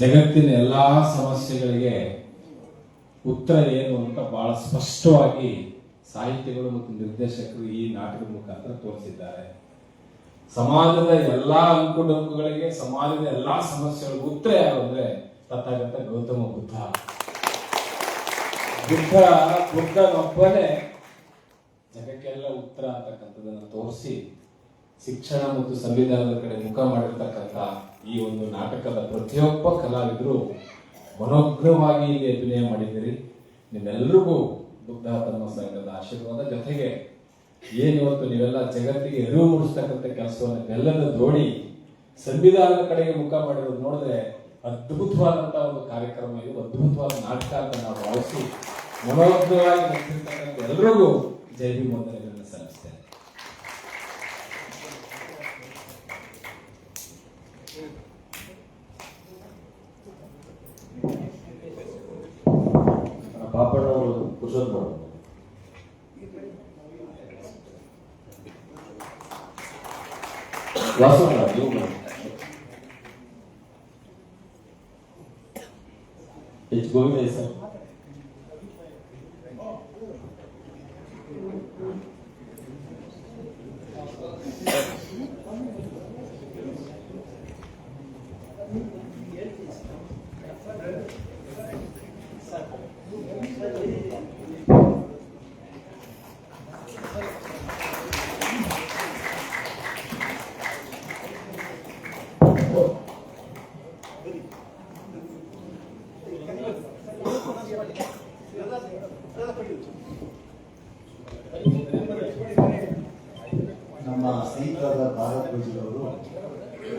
ಜಗತ್ತಿನ ಎಲ್ಲಾ ಸಮಸ್ಯೆಗಳಿಗೆ ಉತ್ತರ ಏನು ಅಂತ ಬಹಳ ಸ್ಪಷ್ಟವಾಗಿ ಸಾಹಿತಿಗಳು ಮತ್ತು ನಿರ್ದೇಶಕರು ಈ ನಾಟಕದ ಮುಖಾಂತರ ತೋರಿಸಿದ್ದಾರೆ. ಸಮಾಜದ ಎಲ್ಲಾ ಅಂಕುಡೊಂಕುಗಳಿಗೆ, ಸಮಾಜದ ಎಲ್ಲಾ ಸಮಸ್ಯೆಗಳಿಗೆ ಉತ್ತರ ಯಾರು ಅಂದ್ರೆ ತಥಾಗತ ಗೌತಮ ಬುದ್ಧ. ಬುದ್ಧ ಬುದ್ಧನೊಬ್ಬನೇ ಜಗಕ್ಕೆಲ್ಲ ಉತ್ತರ ಅಂತಕ್ಕಂಥದ್ದನ್ನು ತೋರಿಸಿ ಶಿಕ್ಷಣ ಮತ್ತು ಸಂವಿಧಾನದ ಕಡೆ ಮುಖ ಮಾಡಿರ್ತಕ್ಕಂಥ ಈ ಒಂದು ನಾಟಕದ ಪ್ರತಿಯೊಬ್ಬ ಕಲಾವಿದರು ಮನೋಗ್ರವಾಗಿ ಇಲ್ಲಿ ಅಭಿನಯ ಮಾಡಿದ್ದೀರಿ. ನಿಮ್ಮೆಲ್ಲರಿಗೂ ಬುದ್ಧ ಧರ್ಮ ಸಂಘದ ಆಶೀರ್ವಾದ. ಜೊತೆಗೆ ಏನಿವತ್ತು ನೀವೆಲ್ಲ ಜಗತ್ತಿಗೆ ಅರಿವು ಮೂಡಿಸ್ತಕ್ಕಂಥ ಕೆಲಸವನ್ನು ಬೆಲ್ಲದ ದೋಡಿ ಸಂವಿಧಾನದ ಕಡೆಗೆ ಮುಖ ಮಾಡಿರೋದು ನೋಡಿದ್ರೆ ಅದ್ಭುತವಾದಂಥ ಒಂದು ಕಾರ್ಯಕ್ರಮ ಇದು. ಅದ್ಭುತವಾದ ನಾಟಕ ಅಂತ ನಾವು ಭಾವಿಸಿ ಮನೋಗ್ರವಾಗಿ ಎಲ್ಲರಿಗೂ ಜೈ ಭೀಮ್ ಪಾಪಣ್ಣವರು ಕುಶಲ್ ಮಾಡು ವಾಸಣ್ಣ ನೀವು ಮಾಡಿ ಎಚ್ ಗೋವಿಂದ ಸರ್ ನಮ್ಮ ಸ್ನೇಹಿತರಾದ ಭಾರತ್ ಅವರು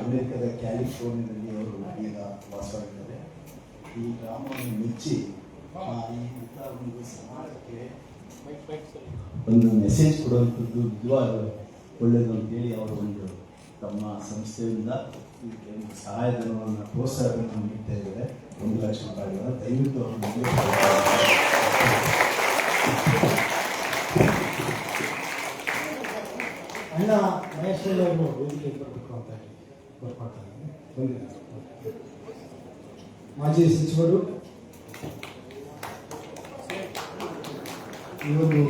ಅಮೆರಿಕದ ಕ್ಯಾಲಿಫೋರ್ನಿಯಾದಲ್ಲಿ ಅವರು ಈಗ ವಾಸವಾಗಿದ್ದಾರೆ ಈ ಗ್ರಾಮವನ್ನು ಮೆಚ್ಚಿ ಈ ಒಂದು ಸಮಾಜಕ್ಕೆ ಒಂದು ಮೆಸೇಜ್ ಕೊಡುವಂಥದ್ದು ನಿಜವಾಗ ಒಳ್ಳೆಯದು ಅಂತೇಳಿ ಅವರು ಒಂದು ತಮ್ಮ ಸಂಸ್ಥೆಯಿಂದ ಇದಕ್ಕೆ ಒಂದು ಸಹಾಯಧನವನ್ನು ಪ್ರೋತ್ಸಾಹವನ್ನು ನೀಡ್ತಾ ಇದ್ದಾರೆ. ಒಂದು ಲಕ್ಷ ರೂಪಾಯಿಗಳನ್ನು ದಯವಿಟ್ಟು ಅವರು ಮಹೇಶ್ವರಿ ಅವರು ವೇದಿಕೆ ಬರಬೇಕು ಅಂತ ಹೇಳಿ ಬರ್ಕೊಳ್ತಾ ಇದ್ದೀನಿ ಬಂದಿದ್ದಾರೆ ಮಾಜಿ ಸಚಿವರು ಈ ಒಂದು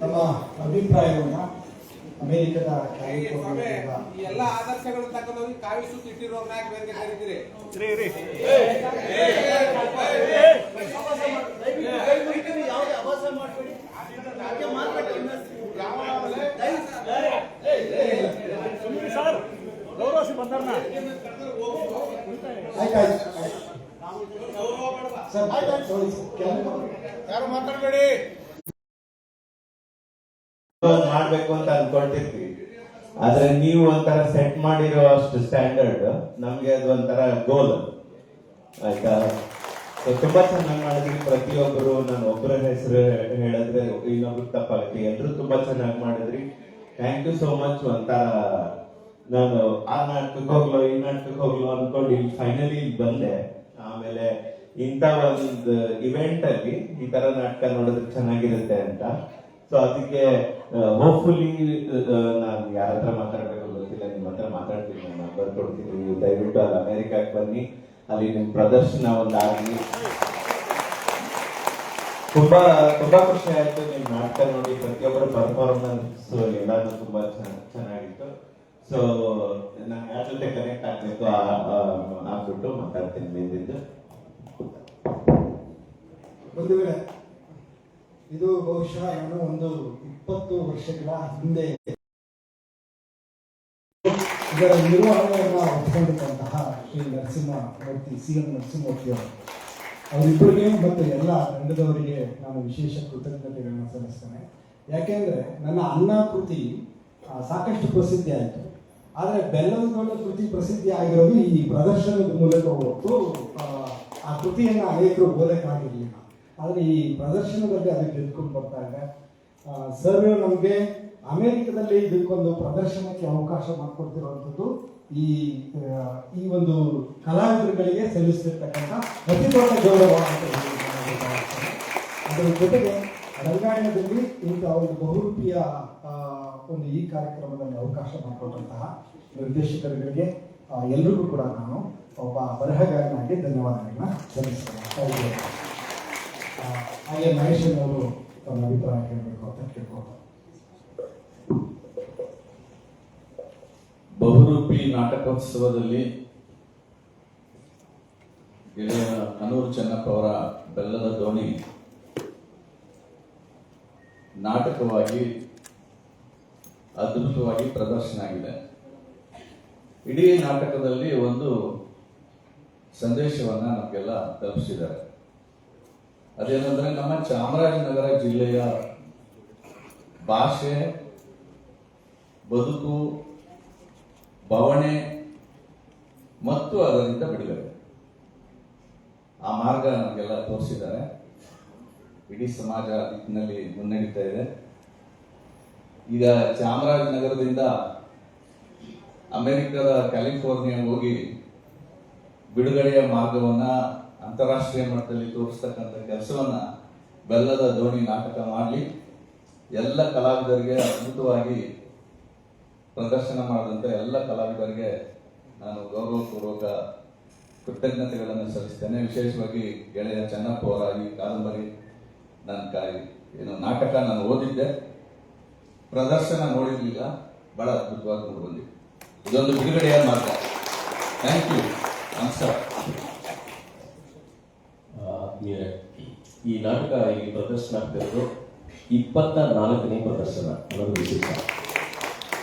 ತಮ್ಮ ಅಭಿಪ್ರಾಯವನ್ನು ಅಮೆರಿಕದ ಎಲ್ಲ ಆದರ್ಶಗಳು ತಗೊಂಡೋಗಿ ಕಾವಿ ಸುತ್ತ ಇಟ್ಟಿರೋರ್ನ ಯಾಕೆ ಬೇರೆ ಕರೀತೀರಿ ಸರ್ ಯಾರು ಮಾತಾಡಬೇಡಿ? ಮಾಡ್ಬೇಕು ಅಂತ ಅನ್ಕೊಂಡಿರ್ತೀವಿ ಆದ್ರೆ ನೀವು ಒಂಥರ ಸೆಟ್ ಮಾಡಿರೋ ಅಷ್ಟು ಸ್ಟ್ಯಾಂಡರ್ಡ್ ನಮ್ಗೆ ಅದು ಒಂಥರ ಗೋಲ್ ಆಯ್ತಾ? ತುಂಬಾ ಚೆನ್ನಾಗಿ ಮಾಡಿದ್ರಿ ಪ್ರತಿಯೊಬ್ಬರು ನಾನು ಒಬ್ಬರ ಹೆಸರು ಹೇಳಿದ್ರೆ ಇನ್ನೊಬ್ರು ತಪ್ಪಾಗುತ್ತೆ. ಎಲ್ರು ತುಂಬಾ ಚೆನ್ನಾಗಿ ಮಾಡಿದ್ರಿ. ಥ್ಯಾಂಕ್ ಯು ಸೋ ಮಚ್ ಅಂತ ನಾನು ಆ ನಾಟಕಕ್ಕೆ ಹೋಗ್ಲೋ, ಈ ನಾಟಕಕ್ಕೆ ಹೋಗ್ಲೋ ಅನ್ಕೊಂಡು ಇಲ್ಲಿ ಫೈನಲಿ ಬಂದೆ. ಆಮೇಲೆ ಇಂಥ ಒಂದು ಇವೆಂಟ್ ಅಲ್ಲಿ ಈ ತರ ನಾಟಕ ನೋಡಿದ್ರೆ ಚೆನ್ನಾಗಿರುತ್ತೆ ಅಂತ. ಸೊ ಅದಕ್ಕೆ ಹೋಪ್ಫುಲಿ ನಾನು ಯಾರ ಹತ್ರ ಮಾತಾಡ್ಬೇಕು ಗೊತ್ತಿಲ್ಲ. ನಿಮ್ಮ ಹತ್ರ ಮಾತಾಡ್ತೀನಿ. ನಾನು ಬರ್ಕೊಡ್ತೀನಿ ದಯವಿಟ್ಟು ಅಲ್ಲಿ ಅಮೆರಿಕಕ್ಕೆ ಬನ್ನಿ. ಅಲ್ಲಿ ನಿಮ್ಮ ಪ್ರದರ್ಶನ ಒಂದಾಗಲಿ ತುಂಬಾ ತುಂಬಾ ಖುಷಿ ಆಯ್ತು ನಿಮ್ ನಾಟಕ ನೋಡಿ. ಪ್ರತಿಯೊಬ್ಬರ ಪರ್ಫಾರ್ಮೆನ್ಸ್ ಎಲ್ಲಾನು ತುಂಬಾ ಚೆನ್ನ- ಚೆನ್ನಾಗಿತ್ತು. ಸೊ ನಾನು ಯಾರ ಜೊತೆ ಕನೆಕ್ಟ್ ಆಗ್ಬೇಕು ಆಗ್ಬಿಟ್ಟು ಮಾತಾಡ್ತೀನಿ ಬಂದಿದ್ದು ಬಂಧುಗಳೇ, ಇದು ಬಹುಶಃ ನಾನು ಒಂದು ಇಪ್ಪತ್ತು ವರ್ಷಗಳ ಹಿಂದೆ. ಇದರ ನಿರ್ವಹಣೆಯನ್ನು ಹೊತ್ಕೊಂಡಿದ್ದಂತಹ ಶ್ರೀ ನರಸಿಂಹಮೂರ್ತಿ ಸಿ ಎಂ ಅವರು. ಅವರಿಬ್ಬರಿಗೆ ಮತ್ತು ಎಲ್ಲ ತಂಡದವರಿಗೆ ನಾನು ವಿಶೇಷ ಕೃತಜ್ಞತೆಗಳನ್ನು ಸಲ್ಲಿಸ್ತೇನೆ. ಯಾಕೆಂದ್ರೆ ನನ್ನ ಅನ್ನ ಕೃತಿ ಸಾಕಷ್ಟು ಪ್ರಸಿದ್ಧಿ ಆಯಿತು. ಆದರೆ ಬೆಲ್ಲದ ಕೃತಿ ಪ್ರಸಿದ್ಧಿ ಆಗಿರೋದು ಈ ಪ್ರದರ್ಶನದ ಮೂಲಕ ಹೊರತು ಆ, ಕೃತಿಯನ್ನು ಅನೇಕರು ಓದಕ್ಕಾಗಿರಲಿಲ್ಲ ಆದರೆ ಈ ಪ್ರದರ್ಶನದಲ್ಲಿ ಅದು ಗೆದ್ಕೊಂಡು ಬರ್ತಾ ಇದೆ. ಸರ್ ನಮಗೆ ಅಮೆರಿಕದಲ್ಲಿ ಇದಕ್ಕೊಂದು ಪ್ರದರ್ಶನಕ್ಕೆ ಅವಕಾಶ ಮಾಡಿಕೊಡ್ತಿರುವಂಥದ್ದು ಈ ಈ ಒಂದು ಕಲಾವಿದರುಗಳಿಗೆ ಸಲ್ಲಿಸಿರ್ತಕ್ಕಂಥ ಅತಿ ದೊಡ್ಡ ಗೌರವ ಅಂತ. ಅದರ ಜೊತೆಗೆ ರಂಗಾಯಣದಲ್ಲಿ ಇಂಥ ಒಂದು ಬಹುರೂಪಿಯ ಒಂದು ಈ ಕಾರ್ಯಕ್ರಮದಲ್ಲಿ ಅವಕಾಶ ಮಾಡಿಕೊಟ್ಟಂತಹ ನಿರ್ದೇಶಕರುಗಳಿಗೆ ಎಲ್ರಿಗೂ ಕೂಡ ನಾನು ಒಬ್ಬ ಬರಹಗಾರನಾಗಿ ಧನ್ಯವಾದಗಳನ್ನ ಸಲ್ಲಿಸ್ತೇನೆ ಹಾಗೆ ಮಹೇಶ್ ಅವರು ತಮ್ಮ ಅಭಿಪ್ರಾಯ ಕೇಳಬೇಕು ಅಂತ ಕೇಳ್ಕೊಳ್ತಾರೆ ಬಹುರೂಪಿ ನಾಟಕೋತ್ಸವದಲ್ಲಿ ಗೆಳೆಯ ಅನೂರು ಚೆನ್ನಪ್ಪ ಅವರ ಬೆಲ್ಲದ ದೋಣಿ ನಾಟಕವಾಗಿ ಅದ್ಭುತವಾಗಿ ಪ್ರದರ್ಶನ ಆಗಿದೆ. ಇಡೀ ನಾಟಕದಲ್ಲಿ ಒಂದು ಸಂದೇಶವನ್ನ ನಮಗೆಲ್ಲ ತಲುಪಿಸಿದ್ದಾರೆ. ಅದೇನಂದ್ರೆ ನಮ್ಮ ಚಾಮರಾಜನಗರ ಜಿಲ್ಲೆಯ ಭಾಷೆ, ಬದುಕು ಬವಣೆ ಮತ್ತು ಅದರಿಂದ ಬಿಡುಗಡೆ. ಆ ಮಾರ್ಗ ನಮಗೆಲ್ಲ ತೋರಿಸಿದ್ದಾರೆ. ಇಡೀ ಸಮಾಜ ದಿಕ್ಕಿನಲ್ಲಿ ಮುನ್ನಡೀತಾ ಇದೆ. ಈಗ ಚಾಮರಾಜನಗರದಿಂದ ಅಮೆರಿಕದ ಕ್ಯಾಲಿಫೋರ್ನಿಯಾ ಹೋಗಿ ಬಿಡುಗಡೆಯ ಮಾರ್ಗವನ್ನ ಅಂತಾರಾಷ್ಟ್ರೀಯ ಮಟ್ಟದಲ್ಲಿ ತೋರಿಸ್ತಕ್ಕಂಥ ಕೆಲಸವನ್ನ ಬೆಲ್ಲದ ದೋಣಿ ನಾಟಕ ಮಾಡಲಿ. ಎಲ್ಲ ಕಲಾವಿದರಿಗೆ ಅದ್ಭುತವಾಗಿ ಪ್ರದರ್ಶನ ಮಾಡಿದಂಥ ಎಲ್ಲ ಕಲಾವಿದರಿಗೆ ನಾನು ಗೌರವಪೂರ್ವಕ ಕೃತಜ್ಞತೆಗಳನ್ನು ಸಲ್ಲಿಸ್ತೇನೆ. ವಿಶೇಷವಾಗಿ ಗೆಳೆಯ ಚೆನ್ನಪ್ಪ ಅವರ ಈ ಕಾದಂಬರಿ ನನ್ನ ಕಾಯಿ ಏನು ನಾಟಕ ನಾನು ಓದಿದ್ದೆ. ಪ್ರದರ್ಶನ ನೋಡಿರಲಿಲ್ಲ ಬಹಳ ಅದ್ಭುತವಾಗಿ ಬಂದಿದೆ. ಇದೊಂದು ಬಿಡುಗಡೆಯ ಮಾರ್ಗ. ಥ್ಯಾಂಕ್ ಯು ನಮಸ್ಕಾರ. ಈ ನಾಟಕ ಈ ಪ್ರದರ್ಶನ ಆಗ್ತಿರೋದು ಇಪ್ಪತ್ತ ನಾಲ್ಕನೇ ಪ್ರದರ್ಶನ. ಅನ್ನೋದು ವಿಶೇಷ.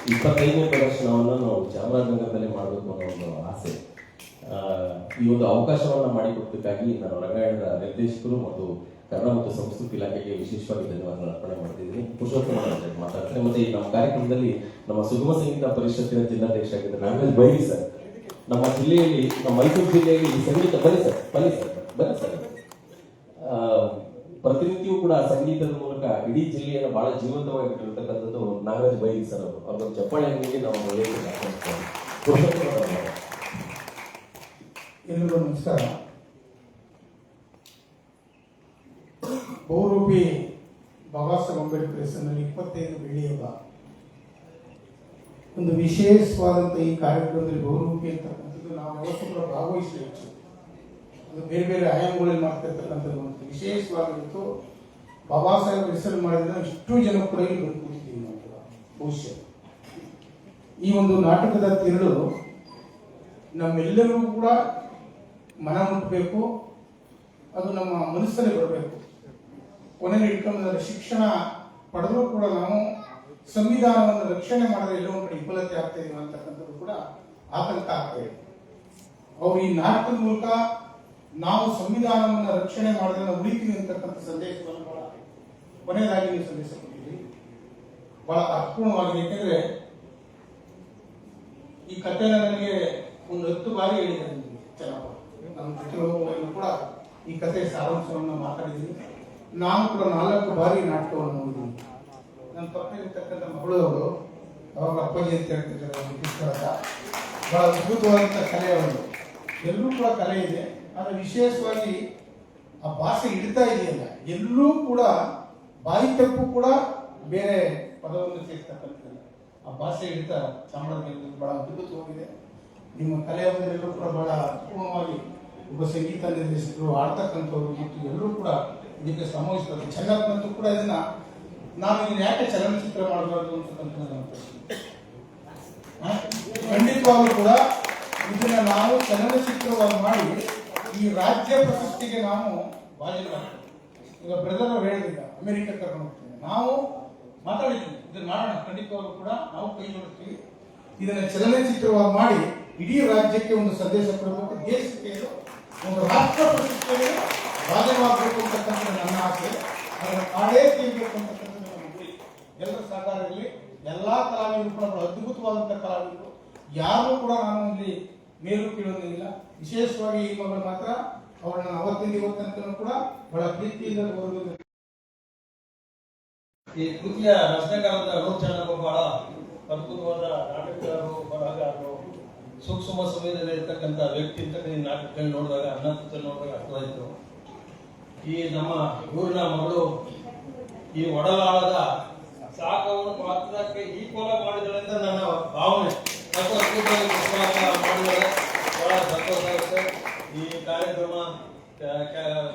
ಇಪ್ಪತ್ತೈದನೇ ಪ್ರದರ್ಶನವನ್ನು ನಾವು ಚಾಮರಾಜನಗರದಲ್ಲಿ ಮಾಡಬೇಕು ಅನ್ನೋ ಒಂದು ಆಸೆ. ಈ ಒಂದು ಅವಕಾಶವನ್ನು ಮಾಡಿಕೊಟ್ಟಕ್ಕಾಗಿ ನಾನು ರಂಗಾಯಣದ ನಿರ್ದೇಶಕರು ಮತ್ತು ಕನ್ನಡ ಮತ್ತು ಸಂಸ್ಕೃತಿ ಇಲಾಖೆಗೆ ವಿಶೇಷವಾಗಿ ಧನ್ಯವಾದ ಅರ್ಪಣೆ ಮಾಡ್ತಿದ್ದೀನಿ. ಪುರುಷೋತ್ತಮ ಮಾತಾಡ್ತಾರೆ. ಮತ್ತೆ ಈ ನಮ್ಮ ಕಾರ್ಯಕ್ರಮದಲ್ಲಿ ನಮ್ಮ ಸುಗಮ ಸಂಗೀತ ಪರಿಷತ್ತಿನ ಜಿಲ್ಲಾಧ್ಯಕ್ಷ ಆಗಿದ್ದ ನಾಗರಾಜ್ ಬೈರಿ ಸರ್. ನಮ್ಮ ಜಿಲ್ಲೆಯಲ್ಲಿ, ನಮ್ಮ ಮೈಸೂರು ಜಿಲ್ಲೆಯಲ್ಲಿ ಸಂಗೀತ ಬನ್ನಿ ಸರ್. ಬನ್ನಿ ಸರ್. ಬನ್ನಿ ಸರ್. ಪ್ರತಿನಿತ್ಯವೂ ಕೂಡ ಸಂಗೀತದ ಮೂಲಕ ಇಡೀ ಜಿಲ್ಲೆಯನ್ನು ಬಹಳ ಜೀವಂತವಾಗಿಟ್ಟಿರತಕ್ಕಂಥದ್ದು ನಾಗರಾಜ್ ಬೈರಿ ಸರ್ ಅವರು. ಅವ್ರ ಚಪ್ಪಾಳೆ ನಾವು. ಎಲ್ರಿಗೂ ನಮಸ್ಕಾರ. ಬಹುರೂಪಿ ಬಾಬಾ ಸಾಹೇಬ್ ಅಂಬೇಡ್ಕರ್ ಹೆಸರಿನಲ್ಲಿ ಇಪ್ಪತ್ತೈದು ಬೆಳ್ಳಿ ಹಬ್ಬ. ಒಂದು ವಿಶೇಷವಾದಂಥ ಈ ಕಾರ್ಯಕ್ರಮದಲ್ಲಿ ಬಹುರೂಪಿ ಅಂತಕ್ಕಂಥದ್ದು ನಾವು ಭಾಗವಹಿಸಬೇಕು. ಬೇರೆ ಬೇರೆ ಆಯಾಮಗಳಲ್ಲಿ ಮಾಡ್ತಿರ್ತಕ್ಕಂಥದ್ದು ವಿಶೇಷವಾಗಿತ್ತು ಬಾಬಾ ಸಾಹೇಬ್ ಹೆಸರು ಮಾಡಿದ್ರೆ ಇಷ್ಟು ಜನ ಕೂಡ ಇಲ್ಲಿ ಬಂದು ಕೂತಿದ್ದೀವಿ ನಾವು ಬಹುಶಃ ಈ ಒಂದು ನಾಟಕದ ತಿರುಳು ನಮ್ಮೆಲ್ಲರಿಗೂ ಕೂಡ ಮನ ಮುಟ್ಟಬೇಕು ಅದು ನಮ್ಮ ಮನಸ್ಸಲ್ಲಿ ಬರಬೇಕು. ಕೊನೆಗೆ ಇಟ್ಕೊಂಡ್ರೆ ಶಿಕ್ಷಣ ಪಡೆದರೂ ಕೂಡ ನಾವು ಸಂವಿಧಾನವನ್ನು ರಕ್ಷಣೆ ಮಾಡಿದ್ರೆ ಎಲ್ಲೋ ಒಂದು ಕಡೆ ವಿಫಲತೆ ಆಗ್ತಾ ಇದೀವಿ ಅಂತಕ್ಕಂಥದ್ದು ಕೂಡ ಆತಂಕ ಆಗ್ತಾ ಇದೆ. ಅವರು ಈ ನಾಟಕದ ಮೂಲಕ ನಾವು ಸಂವಿಧಾನವನ್ನು ರಕ್ಷಣೆ ಮಾಡಿದ್ರೆ ನಾವು ಉಳಿತೀವಿ ಅಂತಕ್ಕಂಥ ಸಂದೇಶವನ್ನು ಬಹಳ ಕೊನೆಯದಾಗಿ ನೀವು ಸಂದೇಶ ಬಹಳ ಅರ್ಥಪೂರ್ಣವಾಗಿದೆ. ಯಾಕೆಂದ್ರೆ ಈ ಕಥೆನ ನನಗೆ ಒಂದು ಹತ್ತು ಬಾರಿ ಹೇಳಿದ್ದಾರೆ ಚೆನ್ನಾಗಿ. ನಮ್ಮ ಕೂಡ ಈ ಕಥೆ ಸಾರಾಂಶವನ್ನು ಮಾತಾಡಿದ್ದೀನಿ ನಾನು ಕೂಡ ನಾಲ್ಕು ಬಾರಿ ನಾಟಕವನ್ನು ನೋಡಿದ್ದೀನಿ. ನನ್ನ ಪಕ್ಕ ಇರ್ತಕ್ಕಂಥ ಮಗಳು ಅವರು, ಅವಾಗ ಅಪ್ಪಾಜಿ ಅಂತ ಹೇಳ್ತಿದ್ದಾರೆ ಬಹಳ ಅದ್ಭುತವಾದಂಥ ಕಲೆ ಅವರು. ಎಲ್ಲರೂ ಕೂಡ ಕಲೆ ಇದೆ. ಆದರೆ ವಿಶೇಷವಾಗಿ ಆ ಭಾಷೆ ಹಿಡಿತಾ ಇದೆಯಲ್ಲ, ಎಲ್ಲೂ ಕೂಡ ಬಾಯಿ ತಪ್ಪು ಕೂಡ ಬೇರೆ ಪದವನ್ನು ಸೇರ್ತಕ್ಕಂಥದ್ದು ಆ ಭಾಷೆ ಹಿಡಿತ ಚಾಮರಾಜನಗರದಲ್ಲಿ ಬಹಳ ಅದ್ಭುತವಾಗಿದೆ ನಿಮ್ಮ ಕಲೆಯವರೆಲ್ಲರೂ ಕೂಡ ಬಹಳ ಪೂರ್ಣವಾಗಿ ಒಬ್ಬ ಸಂಗೀತ ನಿರ್ದೇಶಕರು ಆಡ್ತಕ್ಕಂಥವ್ರು ಮತ್ತು ಎಲ್ಲರೂ ಕೂಡ ಇದಕ್ಕೆ ಶ್ರಮವಹಿಸ್ತಾರೆ ಚೆನ್ನಪ್ಪನಂತೂ ಕೂಡ ಇದನ್ನ ನಾನು ಇನ್ನು ಯಾಕೆ ಚಲನಚಿತ್ರ ಮಾಡಬಾರ್ದು ಅಂತಕ್ಕಂಥ? ಖಂಡಿತವಾಗ್ಲೂ ಕೂಡ ಇದನ್ನ ನಾವು ಚಲನಚಿತ್ರವಾಗಿ ಮಾಡಿ ಈ ರಾಜ್ಯ ಪ್ರಶಸ್ತಿಗೆ ನಾವು ಬಾಧ್ಯರಾಗ್ತೇವೆ ಈಗ ಬ್ರದರ್ ಅವ್ರು ಹೇಳಿದ್ರು ಅಮೆರಿಕ ಕರ್ಕೊಂಡು ಹೋಗ್ತೀವಿ ನಾವು ಮಾತಾಡಿದ್ದೀವಿ. ಇದನ್ನ ಮಾಡೋಣ. ಖಂಡಿತವಾಗ್ಲೂ ಕೂಡ ನಾವು ಕೈ ಜೋಡಿಸ್ತೀವಿ. ಇದನ್ನ ಚಲನಚಿತ್ರವಾಗಿ ಮಾಡಿ ಇಡೀ ರಾಜ್ಯಕ್ಕೆ ಒಂದು ಸಂದೇಶ ಕೊಡಬೇಕು. ದೇಶಕ್ಕೆ ಒಂದು ರಾಷ್ಟ್ರ ಪ್ರಶಸ್ತಿಯಲ್ಲಿ ಬಾಧ್ಯವಾಗಬೇಕು ಅಂತಕ್ಕಂಥದ್ದು ನನ್ನ ಆಸೆ. ಅದನ್ನು ಮಾಡೇ ತೀರ್ಬೇಕು ಅಂತಕ್ಕಂಥದ್ದು ನನ್ನ ಗುರಿ. ಎಲ್ಲರ ಸಹಕಾರ ಎಲ್ಲ ಎಲ್ಲಾ ಕಲಾವಿದರು ಕೂಡ ಅದ್ಭುತವಾದಂಥ ಕಲಾವಿದರು. ಯಾರು ಕೂಡ ನಾನು ಇಲ್ಲಿ ಮೇಲು ಕೀಳೋದಿಲ್ಲ ವಿಶೇಷವಾಗಿ ಈ ಮಗಳು ಮಾತ್ರ ಅವರನ್ನ ಅವತ್ತಿಂದ ಇವತ್ತಿನ ಕೂಡ ಬಹಳ ಪ್ರೀತಿಯಿಂದ ಗೌರವಿಸಿದ್ದಾರೆ. ಈ ಕೃತಿಯ ರಚನೆಕಾರದ ರೋಚನ ಬಹಳ ಅದ್ಭುತವಾದ ನಾಟಕಗಾರರು ಬರಹಗಾರರು, ಸೂಕ್ಷ್ಮ ಸಮಯದಲ್ಲಿ ಇರತಕ್ಕಂತ ವ್ಯಕ್ತಿ ಅಂತ ಈ ನಾಟಕದಲ್ಲಿ ನೋಡಿದಾಗ ಅನ್ನಪುತ್ರ ನೋಡಿದಾಗ ಅರ್ಥವಾಯಿತು. ಈ ನಮ್ಮ ಊರಿನ ಮಗಳು ಈ ಒಡಲಾಳದ ಸಾಕವನ್ನು ಪಾತ್ರಕ್ಕೆ ಈ ಕೋಲ ಅಂತ ನನ್ನ ಭಾವನೆ. ಮಾಡಿದ್ದಾರೆ. ಬಹಳ ಸಂತೋಷ ಆಗುತ್ತೆ. ಈ ಕಾರ್ಯಕ್ರಮ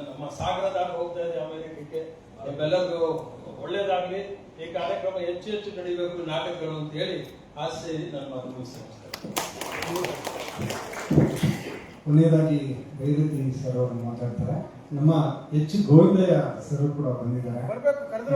ನಮ್ಮ ಸಾಗರ ದಾಟ ಹೋಗ್ತಾ ಇದೆ ಅಮೆರಿಕಕ್ಕೆ. ನಿಮ್ಮೆಲ್ಲರಿಗೂ ಒಳ್ಳೇದಾಗ್ಲಿ. ಈ ಕಾರ್ಯಕ್ರಮ ಹೆಚ್ಚು ಹೆಚ್ಚು ನಡೀಬೇಕು ನಾಟಕಗಳು ಅಂತ ಹೇಳಿ ಆಸೆ ನಾನು ಮಾತು ಮುಗಿಸ್ತೇನೆ ಕೊನೆಯದಾಗಿ ವೈದ್ಯತಿ ಸರ್ ಅವರು ಮಾತಾಡ್ತಾರೆ. ನಮ್ಮ ಹೆಚ್ಚು ಗೋವಿಂದಯ್ಯ ಸರ್ ಕೂಡ ಬಂದಿದ್ದಾರೆ. ಬರ್ಬೇಕು ಕರೆದ್ರು.